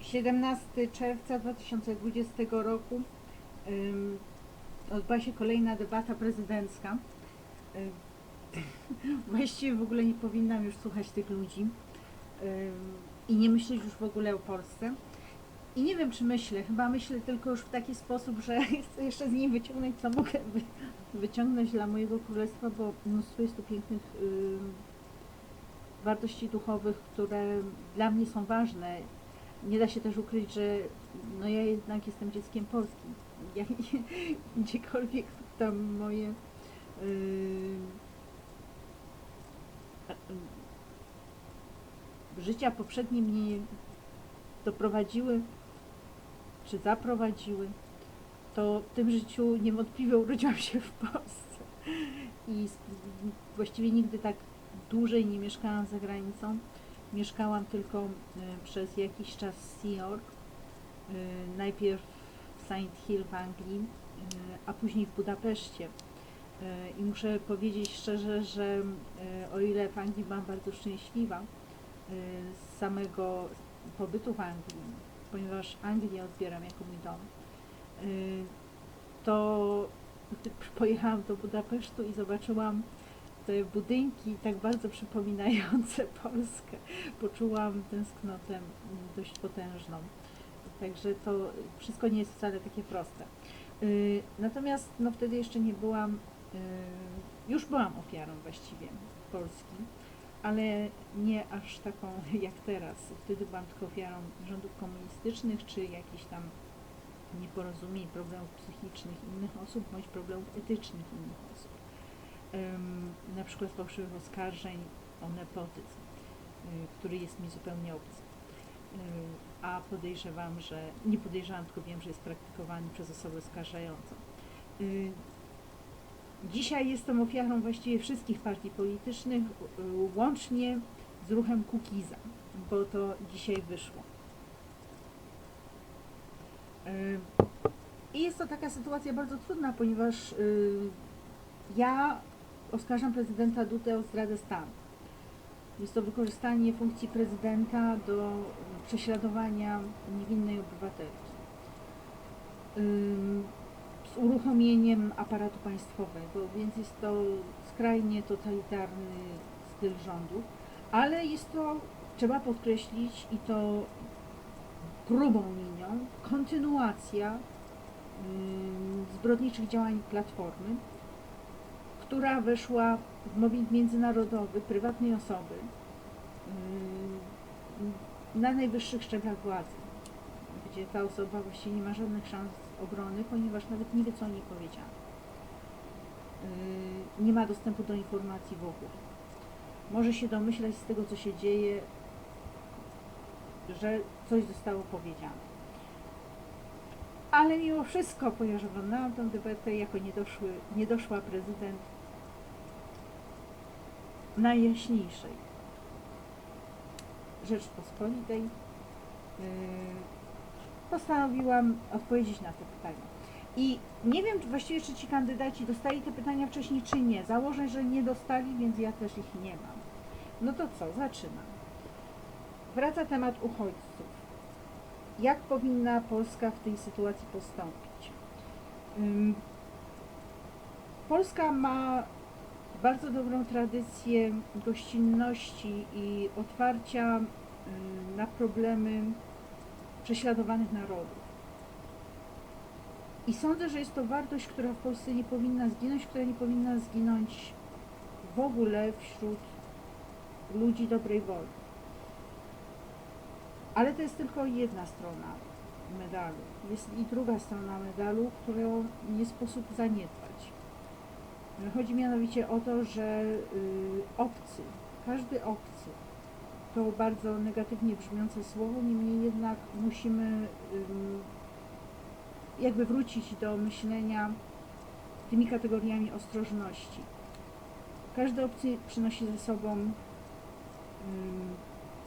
17 czerwca 2020 roku odbyła się kolejna debata prezydencka. Właściwie w ogóle nie powinnam już słuchać tych ludzi i nie myśleć już w ogóle o Polsce. I nie wiem, czy myślę, chyba myślę tylko już w taki sposób, że chcę jeszcze z niej wyciągnąć, co mogę wy, wyciągnąć dla mojego królestwa, bo mnóstwo jest tu pięknych wartości duchowych, które dla mnie są ważne. Nie da się też ukryć, że no ja jednak jestem dzieckiem Polski. Ja, gdziekolwiek tam moje yy, życia poprzednie mnie doprowadziły, czy zaprowadziły, to w tym życiu niewątpliwie urodziłam się w Polsce. I właściwie nigdy tak dłużej nie mieszkałam za granicą. Mieszkałam tylko y, przez jakiś czas w York, y, najpierw w Saint Hill w Anglii, y, a później w Budapeszcie. I muszę powiedzieć szczerze, że o ile w Anglii byłam bardzo szczęśliwa z samego pobytu w Anglii, ponieważ Anglię odbieram jako mój dom, to pojechałam do Budapesztu i zobaczyłam budynki tak bardzo przypominające Polskę. Poczułam tęsknotę mm, dość potężną. Także to wszystko nie jest wcale takie proste. Y, Natomiast no wtedy jeszcze nie byłam, y, już byłam ofiarą właściwie Polski, ale nie aż taką jak teraz. Wtedy byłam tylko ofiarą rządów komunistycznych czy jakichś tam nieporozumień, problemów psychicznych innych osób, bądź problemów etycznych innych osób na przykład fałszywych oskarżeń o nepotyzm, y, który jest mi zupełnie obcy. Y, A podejrzewam, że, nie podejrzewam, tylko wiem, że jest praktykowany przez osobę oskarżającą. Y, Dzisiaj jestem ofiarą właściwie wszystkich partii politycznych, łącznie z ruchem Kukiza, bo to dzisiaj wyszło. I jest to taka sytuacja bardzo trudna, ponieważ ja oskarżam prezydenta Dudę o zdradę stanu. Jest to wykorzystanie funkcji prezydenta do prześladowania niewinnej obywatelki. Z uruchomieniem aparatu państwowego, więc jest to skrajnie totalitarny styl rządu, ale jest to, trzeba podkreślić, i to grubą linią, kontynuacja zbrodniczych działań Platformy, która weszła w mobbing międzynarodowy prywatnej osoby yy, na najwyższych szczeblach władzy, gdzie ta osoba właściwie nie ma żadnych szans obrony, ponieważ nawet nie wie, co o niej powiedziano. Yy, Nie ma dostępu do informacji w ogóle. Może się domyślać z tego, co się dzieje, że coś zostało powiedziane. Ale mimo wszystko, ponieważ oglądałam tę debatę jako niedoszły, niedoszła prezydent najjaśniejszej Rzeczpospolitej, yy, postanowiłam odpowiedzieć na te pytania. I nie wiem czy właściwie, czy ci kandydaci dostali te pytania wcześniej, czy nie. Założę, że nie dostali, więc ja też ich nie mam. No to co, zaczynam. Wraca temat uchodźców jak powinna Polska w tej sytuacji postąpić. Polska ma bardzo dobrą tradycję gościnności i otwarcia ym, na problemy prześladowanych narodów. I sądzę, że jest to wartość, która w Polsce nie powinna zginąć, która nie powinna zginąć w ogóle wśród ludzi dobrej woli. Ale to jest tylko jedna strona medalu. Jest i druga strona medalu, którą nie sposób zaniedbać. Chodzi mianowicie o to, że y, obcy, każdy obcy, to bardzo negatywnie brzmiące słowo, niemniej jednak musimy jakby wrócić do myślenia tymi kategoriami ostrożności. Każdy obcy przynosi ze sobą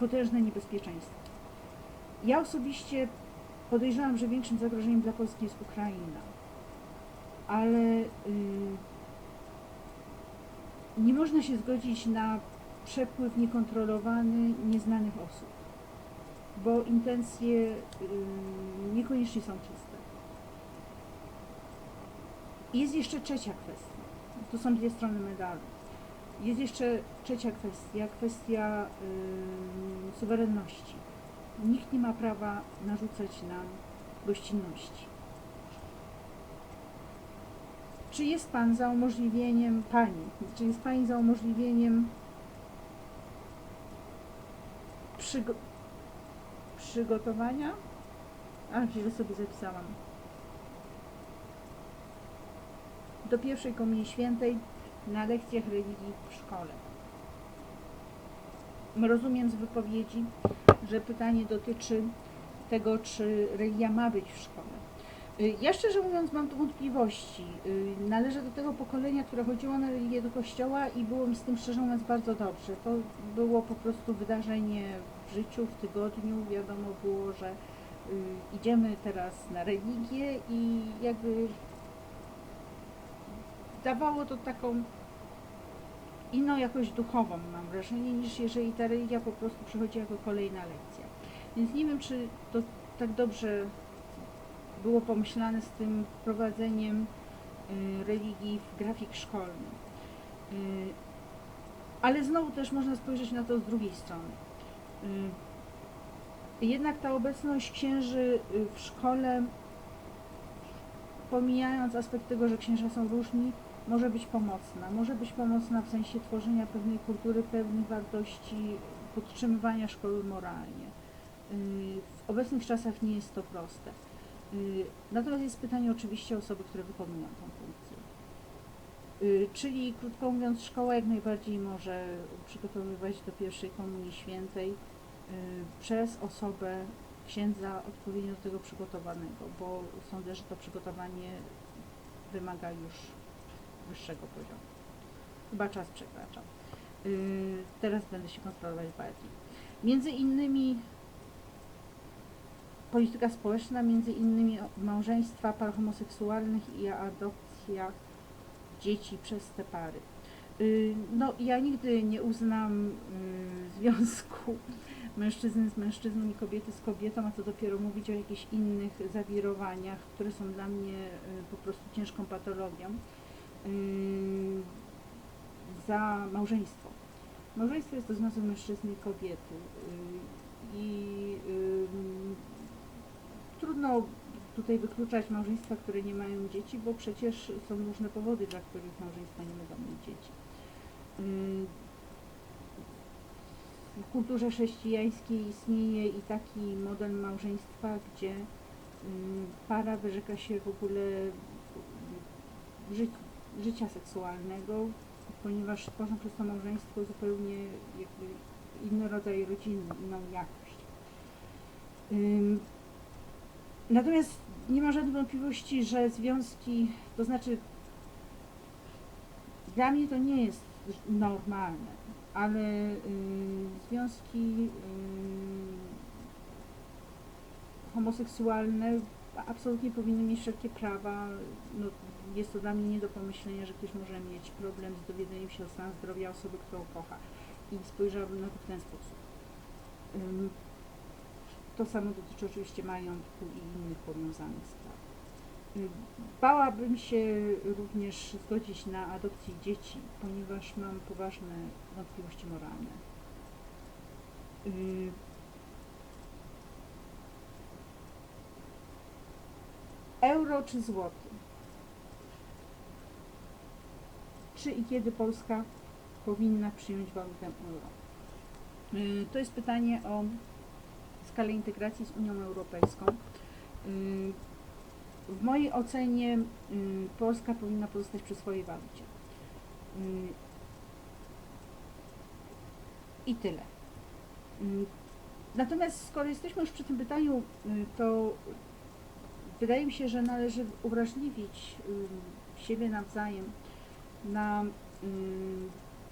potężne niebezpieczeństwo. Ja osobiście podejrzewam, że większym zagrożeniem dla Polski jest Ukraina, ale y, nie można się zgodzić na przepływ niekontrolowany nieznanych osób. bo intencje y, niekoniecznie są czyste. Jest jeszcze trzecia kwestia. Tu są dwie strony medalu. Jest jeszcze trzecia kwestia, kwestia y, suwerenności. Nikt nie ma prawa narzucać nam gościnności. Czy jest Pan za umożliwieniem, Pani, czy jest Pani za umożliwieniem przygo- przygotowania? A, źle sobie zapisałam. Do pierwszej Komunii Świętej na lekcjach religii w szkole. Rozumiem z wypowiedzi, że pytanie dotyczy tego, czy religia ma być w szkole. Y, Ja szczerze mówiąc mam tu wątpliwości. Y, Należę do tego pokolenia, które chodziło na religię do kościoła i było mi z tym szczerze mówiąc bardzo dobrze. To było po prostu wydarzenie w życiu, w tygodniu. Wiadomo było, że y, idziemy teraz na religię i jakby dawało to taką inną jakość duchową, mam wrażenie, niż jeżeli ta religia po prostu przychodzi jako kolejna lekcja. Więc nie wiem, czy to tak dobrze było pomyślane z tym wprowadzeniem y, religii w grafik szkolny. Y, ale znowu też można spojrzeć na to z drugiej strony. Y, jednak ta obecność księży w szkole, pomijając aspekt tego, że księża są różni, może być pomocna. Może być pomocna w sensie tworzenia pewnej kultury, pewnych wartości, podtrzymywania szkoły moralnie. W obecnych czasach nie jest to proste. Y, Natomiast jest pytanie oczywiście osoby, które wykonują tę funkcję. Y, Czyli krótko mówiąc, szkoła jak najbardziej może przygotowywać do pierwszej komunii świętej y, przez osobę księdza odpowiednio do tego przygotowanego, bo sądzę, że to przygotowanie wymaga już wyższego poziomu. Chyba czas przekracza. Y, Teraz będę się kontrolować bardziej. Między innymi polityka społeczna, między innymi małżeństwa par homoseksualnych i adopcja dzieci przez te pary. Y, No, ja nigdy nie uznam y, związku mężczyzny z mężczyzną i kobiety z kobietą, a co dopiero mówić o jakichś innych zawirowaniach, które są dla mnie y, po prostu ciężką patologią, za małżeństwo. Małżeństwo jest to związek mężczyzny i kobiety. I trudno tutaj wykluczać małżeństwa, które nie mają dzieci, bo przecież są różne powody, dla których małżeństwa nie mogą mieć dzieci. Ym, W kulturze chrześcijańskiej istnieje i taki model małżeństwa, gdzie ym, para wyrzeka się w ogóle ży życia seksualnego, ponieważ tworzą przez to małżeństwo zupełnie inny rodzaj rodziny, inną jakość. Natomiast nie ma żadnych wątpliwości, że związki, to znaczy dla mnie to nie jest normalne, ale y, związki y, homoseksualne absolutnie powinny mieć wszelkie prawa. No, jest to dla mnie nie do pomyślenia, że ktoś może mieć problem z dowiedzeniem się o stan zdrowia osoby, którą kocha. I spojrzałabym na to w ten sposób. Ym, To samo dotyczy oczywiście majątku i innych powiązanych spraw. Y, Bałabym się również zgodzić na adopcję dzieci, ponieważ mam poważne wątpliwości moralne. Y, Euro czy złoty? Czy i kiedy Polska powinna przyjąć walutę euro? Y, To jest pytanie o skalę integracji z Unią Europejską. Y, W mojej ocenie y, Polska powinna pozostać przy swojej walucie. Y, I tyle. Natomiast skoro jesteśmy już przy tym pytaniu, to wydaje mi się, że należy uwrażliwić siebie nawzajem na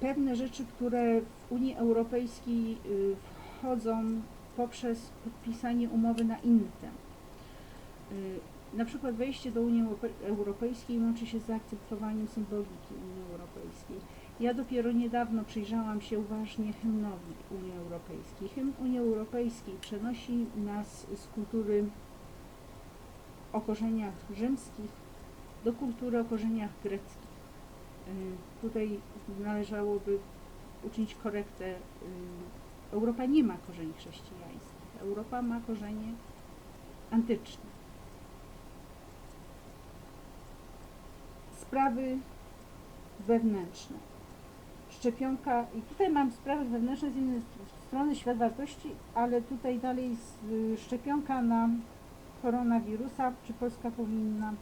pewne rzeczy, które w Unii Europejskiej y, wchodzą poprzez podpisanie umowy na inny temat. Y, Na przykład wejście do Unii Europe- Europejskiej łączy się z zaakceptowaniem symboliki Unii Europejskiej. Ja dopiero niedawno przyjrzałam się uważnie hymnowi Unii Europejskiej. Hymn Unii Europejskiej przenosi nas z kultury o korzeniach rzymskich do kultury o korzeniach greckich. Y, Tutaj należałoby uczynić korektę. Europa nie ma korzeni chrześcijańskich. Europa ma korzenie antyczne. Sprawy wewnętrzne. Szczepionka, i tutaj mam sprawy wewnętrzne z jednej strony świat wartości, ale tutaj dalej szczepionka na koronawirusa, czy Polska powinna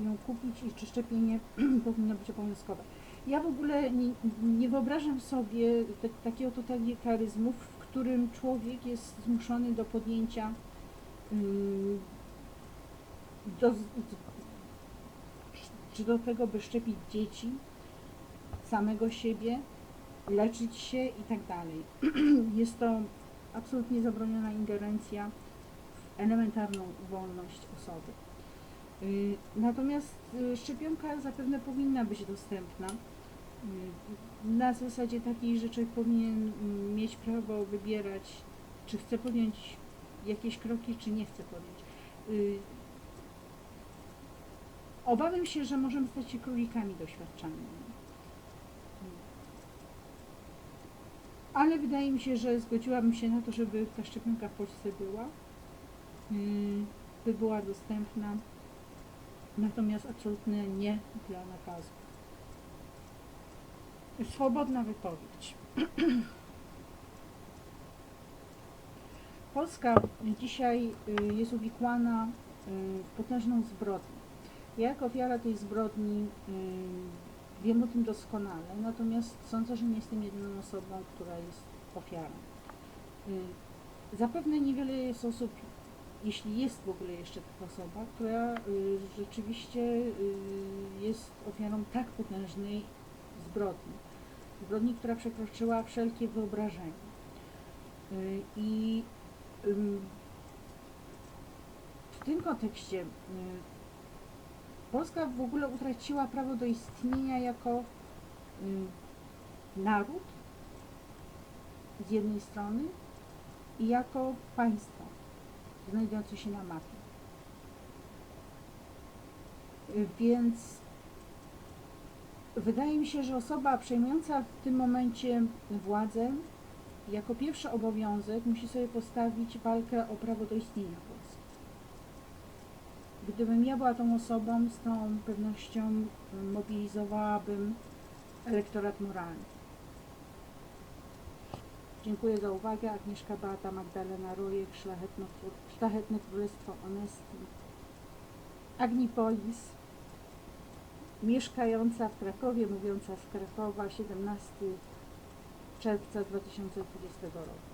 ją kupić i czy szczepienie powinno być obowiązkowe. Ja w ogóle nie, nie wyobrażam sobie te, takiego totalitaryzmu, w którym człowiek jest zmuszony do podjęcia do, czy do tego, by szczepić dzieci, samego siebie, leczyć się i tak dalej. Jest to absolutnie zabroniona ingerencja w elementarną wolność osoby. Y, Natomiast y, szczepionka zapewne powinna być dostępna y, na zasadzie takiej, że człowiek powinien mieć prawo wybierać, czy chce podjąć jakieś kroki, czy nie chce podjąć. Y, Obawiam się, że możemy stać się królikami doświadczalnymi. Ale wydaje mi się, że zgodziłabym się na to, żeby ta szczepionka w Polsce była, y, by była dostępna, natomiast absolutnie nie dla nakazu. Swobodna wypowiedź. Polska dzisiaj y, jest uwikłana y, w potężną zbrodnię. Ja jako ofiara tej zbrodni y, wiem o tym doskonale, natomiast sądzę, że nie jestem jedyną osobą, która jest ofiarą. Zapewne niewiele jest osób, jeśli jest w ogóle jeszcze taka osoba, która rzeczywiście jest ofiarą tak potężnej zbrodni. Zbrodni, która przekroczyła wszelkie wyobrażenie. Y, I w tym kontekście y, Polska w ogóle utraciła prawo do istnienia jako y, naród z jednej strony i jako państwo znajdujące się na mapie. Więc wydaje mi się, że osoba przejmująca w tym momencie władzę jako pierwszy obowiązek musi sobie postawić walkę o prawo do istnienia Polski. Gdybym ja była tą osobą, z tą pewnością mobilizowałabym elektorat moralny. Dziękuję za uwagę. Agnieszka Beata Magdalena Rojek, Szlachetno, Szlachetne Królestwo Onestii. Agnipolis, mieszkająca w Krakowie, mówiąca z Krakowa, 17 czerwca 2020 roku.